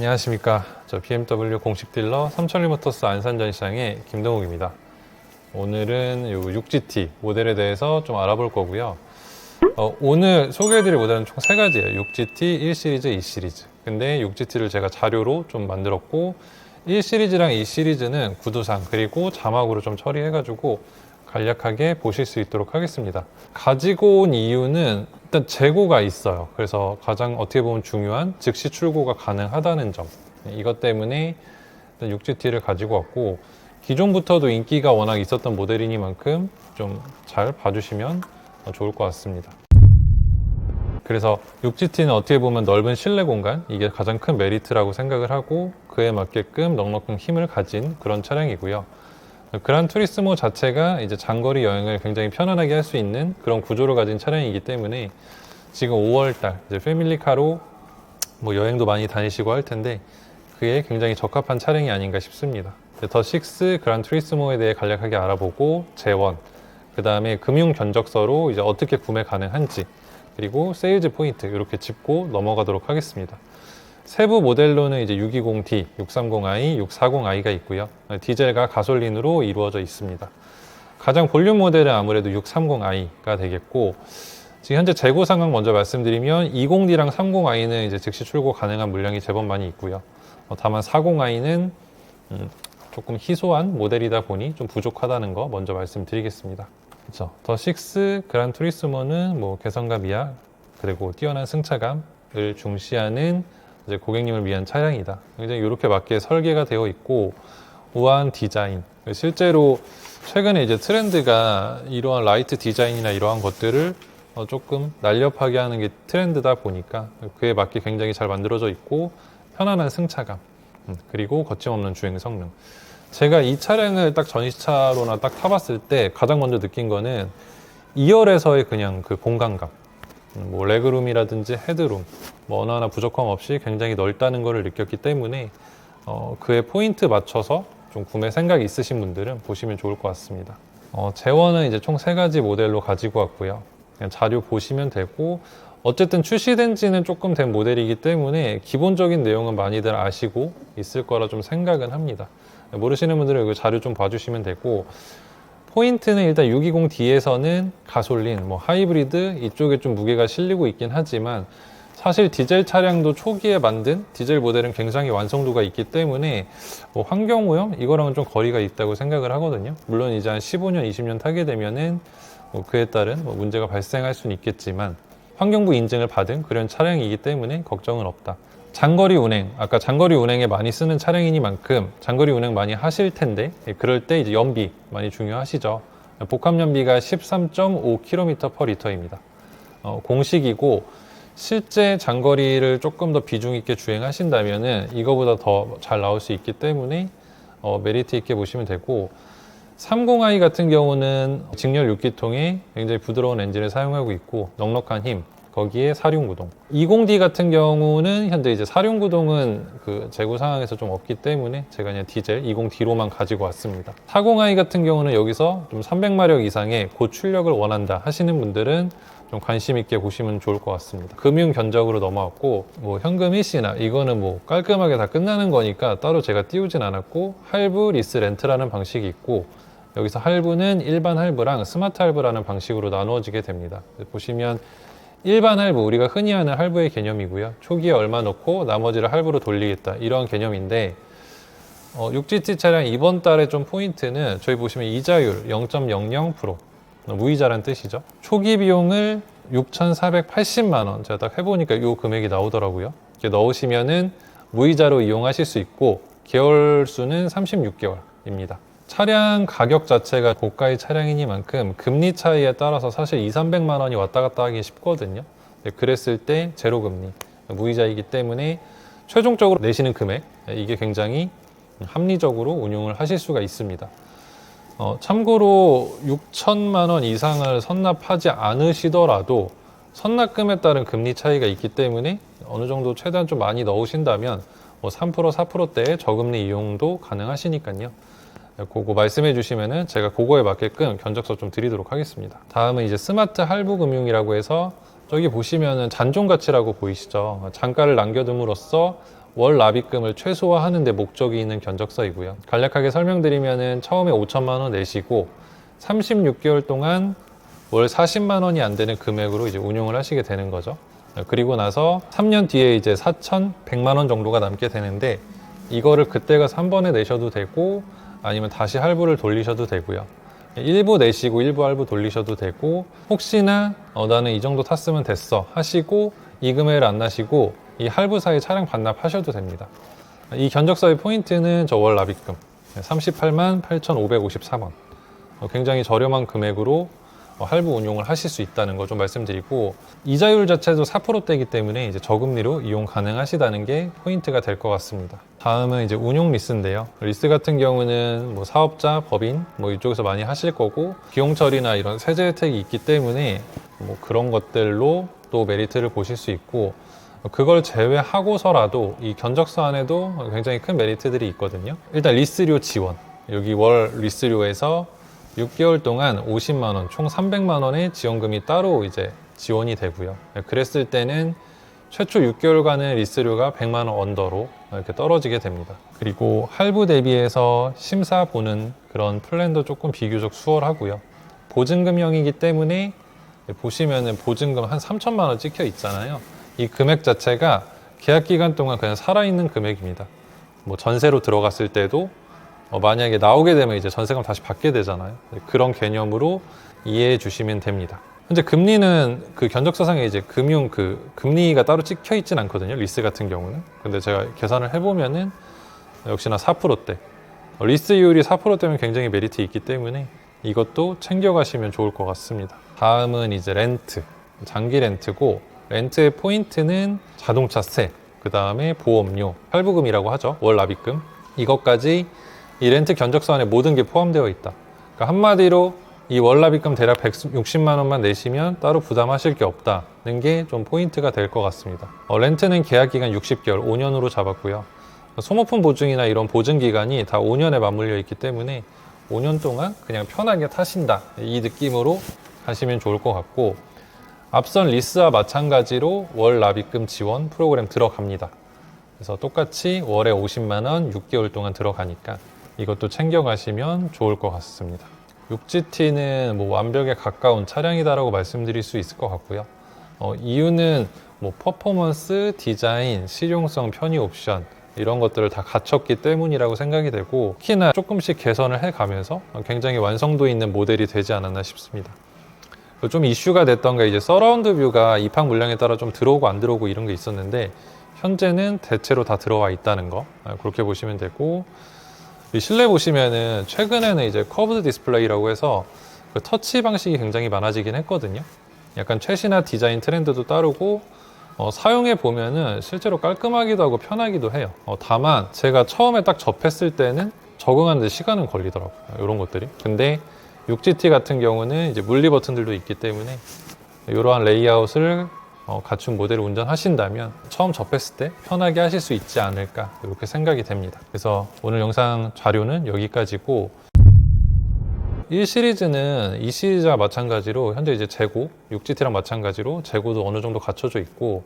안녕하십니까. 저 BMW 공식 딜러 삼천리모터스 안산 전시장의 김동욱입니다. 오늘은 요 6GT 모델에 대해서 좀 알아볼 거고요. 어, 오늘 소개해드릴 모델은 총 세 가지예요. 6GT, 1시리즈, 2시리즈. 근데 6GT를 제가 자료로 좀 만들었고 1시리즈랑 2시리즈는 구두상 그리고 자막으로 좀 처리해가지고 간략하게 보실 수 있도록 하겠습니다. 가지고 온 이유는 일단 재고가 있어요. 그래서 가장 어떻게 보면 중요한 즉시 출고가 가능하다는 점. 네, 이것 때문에 일단 6GT를 가지고 왔고 기존부터도 인기가 워낙 있었던 모델이니만큼 좀 잘 봐주시면 좋을 것 같습니다. 그래서 6GT는 어떻게 보면 넓은 실내 공간 이게 가장 큰 메리트라고 생각을 하고 그에 맞게끔 넉넉한 힘을 가진 그런 차량이고요. 그란 투리스모 자체가 이제 장거리 여행을 굉장히 편안하게 할 수 있는 그런 구조를 가진 차량이기 때문에 지금 5월달 이제 패밀리카로 뭐 여행도 많이 다니시고 할 텐데 그에 굉장히 적합한 차량이 아닌가 싶습니다. 더6 그란 투리스모에 대해 간략하게 알아보고 재원, 그 다음에 금융 견적서로 이제 어떻게 구매 가능한지 그리고 세일즈 포인트 이렇게 짚고 넘어가도록 하겠습니다. 세부 모델로는 이제 620D, 630i, 640i가 있고요. 디젤과 가솔린으로 이루어져 있습니다. 가장 볼륨 모델은 아무래도 630i가 되겠고 지금 현재 재고 상황 먼저 말씀드리면 20D랑 30i는 이제 즉시 출고 가능한 물량이 제법 많이 있고요. 어, 다만 40i는 음, 조금 희소한 모델이다 보니 좀 부족하다는 거 먼저 말씀드리겠습니다. 그렇죠. 더6 그란 투리스모는 뭐 개성과 미학 그리고 뛰어난 승차감을 중시하는 이제 고객님을 위한 차량이다. 굉장히 이렇게 맞게 설계가 되어 있고 우아한 디자인. 실제로 최근에 이제 트렌드가 이러한 라이트 디자인이나 이러한 것들을 어, 조금 날렵하게 하는 게 트렌드다 보니까 그에 맞게 굉장히 잘 만들어져 있고 편안한 승차감 음, 그리고 거침없는 주행 성능. 제가 이 차량을 딱 전시차로나 딱 타봤을 때 가장 먼저 느낀 거는 2열에서의 그냥 그 공간감. 음, 뭐 레그룸이라든지 헤드룸 뭐 어느 하나 부족함 없이 굉장히 넓다는 것을 느꼈기 때문에 어, 그에 포인트 맞춰서 좀 구매 생각이 있으신 분들은 보시면 좋을 것 같습니다. 어, 재원은 이제 총 세 가지 모델로 가지고 왔고요. 자료 보시면 되고 어쨌든 출시된 지는 조금 된 모델이기 때문에 기본적인 내용은 많이들 아시고 있을 거라 좀 생각은 합니다. 모르시는 분들은 이 자료 좀 봐주시면 되고 포인트는 일단 620D에서는 가솔린, 뭐 하이브리드 이쪽에 좀 무게가 실리고 있긴 하지만 사실 디젤 차량도 초기에 만든 디젤 모델은 굉장히 완성도가 있기 때문에 뭐 환경오염 이거랑은 좀 거리가 있다고 생각을 하거든요. 물론 이제 한 15년, 20년 타게 되면은 뭐 그에 따른 뭐 문제가 발생할 수는 있겠지만 환경부 인증을 받은 그런 차량이기 때문에 걱정은 없다. 장거리 운행, 아까 장거리 운행에 많이 쓰는 차량이니만큼 장거리 운행 많이 하실 텐데 예, 그럴 때 이제 연비 많이 중요하시죠. 복합 연비가 13.5km per 리터입니다. 어, 공식이고 실제 장거리를 조금 더 비중 있게 주행하신다면은 이거보다 더 잘 나올 수 있기 때문에 어, 메리트 있게 보시면 되고 30i 같은 경우는 직렬 6기통에 굉장히 부드러운 엔진을 사용하고 있고 넉넉한 힘 거기에 사륜구동 20D 같은 경우는 현재 이제 사륜구동은 그 재고 상황에서 좀 없기 때문에 제가 그냥 디젤 20D로만 가지고 왔습니다 40i 같은 경우는 여기서 좀 300마력 이상의 고출력을 원한다 하시는 분들은 좀 관심 있게 보시면 좋을 것 같습니다. 금융 견적으로 넘어왔고 뭐 현금 일시나 이거는 뭐 깔끔하게 다 끝나는 거니까 따로 제가 띄우진 않았고 할부 리스 렌트라는 방식이 있고 여기서 할부는 일반 할부랑 스마트 할부라는 방식으로 나누어지게 됩니다. 보시면 일반 할부 우리가 흔히 하는 할부의 개념이고요. 초기에 얼마 넣고 나머지를 할부로 돌리겠다 이러한 개념인데 어, 6GT 차량 이번 달에 좀 포인트는 저희 보시면 이자율 0.00% 무이자란 뜻이죠. 초기 비용을 6,480만 원 제가 딱 해보니까 이 금액이 나오더라고요. 이렇게 넣으시면은 무이자로 이용하실 수 있고 개월 수는 36개월입니다. 차량 가격 자체가 고가의 차량이니만큼 금리 차이에 따라서 사실 2, 300만 원이 왔다 갔다 하기 쉽거든요. 네, 그랬을 때 제로 금리 무이자이기 때문에 최종적으로 내시는 금액 이게 굉장히 합리적으로 운용을 하실 수가 있습니다. 어, 참고로 6천만 원 이상을 선납하지 않으시더라도 선납금에 따른 금리 차이가 있기 때문에 어느 정도 최대한 좀 많이 넣으신다면 뭐 3% 4%대의 저금리 이용도 가능하시니까요. 그거 말씀해 주시면은 제가 그거에 맞게끔 견적서 좀 드리도록 하겠습니다. 다음은 이제 스마트 할부 금융이라고 해서 저기 보시면은 잔존 가치라고 보이시죠? 잔가를 남겨둠으로써 월 납입금을 최소화하는 데 목적이 있는 견적서이고요. 간략하게 설명드리면은 처음에 5천만 원 내시고 36개월 동안 월 40만 원이 안 되는 금액으로 이제 운용을 하시게 되는 거죠. 그리고 나서 3년 뒤에 이제 4,100만 원 정도가 남게 되는데 이거를 그때 가서 한 번에 내셔도 되고 아니면 다시 할부를 돌리셔도 되고요. 일부 내시고 일부 할부 돌리셔도 되고 혹시나 어, 나는 이 정도 탔으면 됐어 하시고 이 금액을 안 나시고 이 할부사에 차량 반납하셔도 됩니다. 이 견적서의 포인트는 저 월 납입금 38만 8,553원 어, 굉장히 저렴한 금액으로 어, 할부 운용을 하실 수 있다는 거 좀 말씀드리고 이자율 자체도 4%대이기 때문에 이제 저금리로 이용 가능하시다는 게 포인트가 될 것 같습니다. 다음은 이제 운용 리스인데요. 리스 같은 경우는 뭐 사업자, 법인 뭐 이쪽에서 많이 하실 거고 비용 처리나 이런 세제 혜택이 있기 때문에 뭐 그런 것들로 또 메리트를 보실 수 있고 그걸 제외하고서라도 이 견적서 안에도 굉장히 큰 메리트들이 있거든요. 일단 리스료 지원. 여기 월 리스료에서 6개월 동안 50만 원, 총 300만 원의 지원금이 따로 이제 지원이 되고요. 그랬을 때는 최초 6개월간의 리스료가 100만 원 언더로 이렇게 떨어지게 됩니다. 그리고 할부 대비해서 심사 보는 그런 플랜도 조금 비교적 수월하고요. 보증금형이기 때문에 보시면은 보증금 한 3천만 원 찍혀 있잖아요. 이 금액 자체가 계약 기간 동안 그냥 살아있는 금액입니다. 뭐 전세로 들어갔을 때도 어, 만약에 나오게 되면 이제 전세금 다시 받게 되잖아요. 그런 개념으로 이해해 주시면 됩니다. 현재 금리는 그 견적서상에 이제 금융 그 금리가 따로 찍혀 있진 않거든요. 리스 같은 경우는. 근데 제가 계산을 해보면은 역시나 4%대. 어, 리스율이 4%대면 굉장히 메리트 있기 때문에 이것도 챙겨가시면 좋을 것 같습니다. 다음은 이제 렌트. 장기 렌트고 렌트의 포인트는 자동차세, 그 다음에 보험료, 할부금이라고 하죠. 월 납입금. 이것까지 이 렌트 견적서 안에 모든 게 포함되어 있다. 그러니까 한마디로 이 월납입금 대략 160만 원만 내시면 따로 부담하실 게 없다는 게 좀 포인트가 될 것 같습니다. 어, 렌트는 계약 기간 60개월, 5년으로 잡았고요. 소모품 보증이나 이런 보증 기간이 다 5년에 맞물려 있기 때문에 5년 동안 그냥 편하게 타신다 이 느낌으로 가시면 좋을 것 같고 앞선 리스와 마찬가지로 월 납입금 지원 프로그램 들어갑니다. 그래서 똑같이 월에 50만 원 6개월 동안 들어가니까 이것도 챙겨가시면 좋을 것 같습니다. 6GT는 뭐 완벽에 가까운 차량이다라고 말씀드릴 수 있을 것 같고요. 어, 이유는 뭐 퍼포먼스, 디자인, 실용성, 편의 옵션 이런 것들을 다 갖췄기 때문이라고 생각이 되고 특히나 조금씩 개선을 해가면서 굉장히 완성도 있는 모델이 되지 않았나 싶습니다. 좀 이슈가 됐던 게 이제 서라운드 뷰가 입항 물량에 따라 좀 들어오고 안 들어오고 이런 게 있었는데 현재는 대체로 다 들어와 있다는 거 아, 그렇게 보시면 되고 이 실내 보시면은 최근에는 이제 커브드 디스플레이라고 해서 그 터치 방식이 굉장히 많아지긴 했거든요. 약간 최신화 디자인 트렌드도 따르고 어, 사용해 보면은 실제로 깔끔하기도 하고 편하기도 해요. 어, 다만 제가 처음에 딱 접했을 때는 적응하는데 시간은 걸리더라고요. 이런 것들이. 근데 6GT 같은 경우는 이제 물리 버튼들도 있기 때문에 이러한 레이아웃을 어, 갖춘 모델을 운전하신다면 처음 접했을 때 편하게 하실 수 있지 않을까 이렇게 생각이 됩니다. 그래서 오늘 영상 자료는 여기까지고 1 시리즈는 2 시리즈와 마찬가지로 현재 이제 재고 6GT랑 마찬가지로 재고도 어느 정도 갖춰져 있고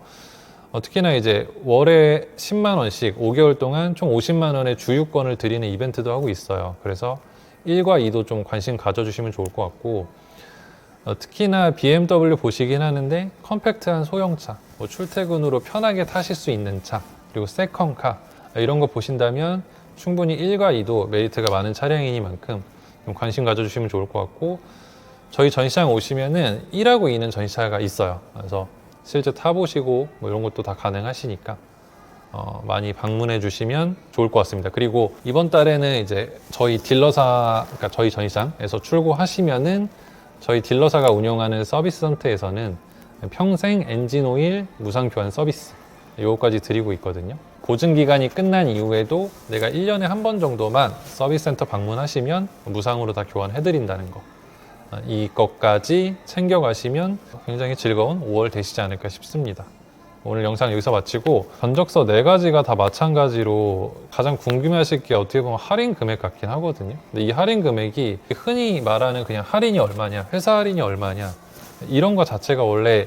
어, 특히나 이제 월에 10만 원씩 5개월 동안 총 50만 원의 주유권을 드리는 이벤트도 하고 있어요. 그래서 1과 2도 좀 관심 가져주시면 좋을 것 같고 어, 특히나 BMW 보시긴 하는데 컴팩트한 소형차, 뭐 출퇴근으로 편하게 타실 수 있는 차, 그리고 세컨카 이런 거 보신다면 충분히 1과 2도 메리트가 많은 차량이니만큼 좀 관심 가져주시면 좋을 것 같고 저희 전시장 오시면은 1하고 2는 전시차가 있어요. 그래서 실제 타보시고 뭐 이런 것도 다 가능하시니까 어, 많이 방문해 주시면 좋을 것 같습니다. 그리고 이번 달에는 이제 저희 딜러사, 그러니까 저희 전시장에서 출고하시면은 저희 딜러사가 운영하는 서비스 센터에서는 평생 엔진 오일 무상 교환 서비스 요거까지 드리고 있거든요. 보증 기간이 끝난 이후에도 내가 1년에 한 번 정도만 서비스 센터 방문하시면 무상으로 다 교환해 드린다는 거. 어, 이것까지 챙겨 가시면 굉장히 즐거운 5월 되시지 않을까 싶습니다. 오늘 영상 여기서 마치고 견적서 네 가지가 다 마찬가지로 가장 궁금해하실 게 어떻게 보면 할인 금액 같긴 하거든요. 근데 이 할인 금액이 흔히 말하는 그냥 할인이 얼마냐, 회사 할인이 얼마냐 이런 거 자체가 원래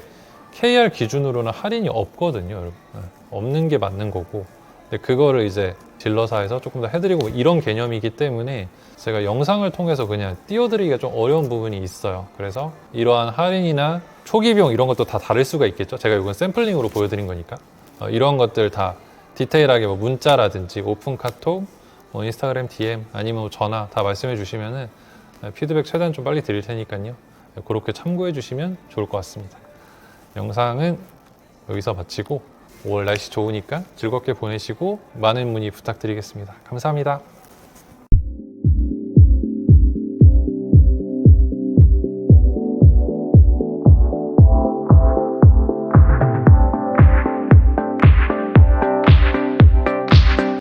KR 기준으로는 할인이 없거든요, 여러분. 네, 없는 게 맞는 거고 근데 그거를 이제 딜러사에서 조금 더 해드리고 이런 개념이기 때문에 제가 영상을 통해서 그냥 띄워드리기가 좀 어려운 부분이 있어요. 그래서 이러한 할인이나 초기 비용 이런 것도 다 다를 수가 있겠죠. 제가 이건 샘플링으로 보여드린 거니까 어, 이런 것들 다 디테일하게 뭐 문자라든지 오픈 카톡, 뭐 인스타그램 DM 아니면 뭐 전화 다 말씀해 주시면은 피드백 최대한 좀 빨리 드릴 테니까요. 그렇게 참고해 주시면 좋을 것 같습니다. 영상은 여기서 마치고 5월 날씨 좋으니까 즐겁게 보내시고 많은 문의 부탁드리겠습니다. 감사합니다.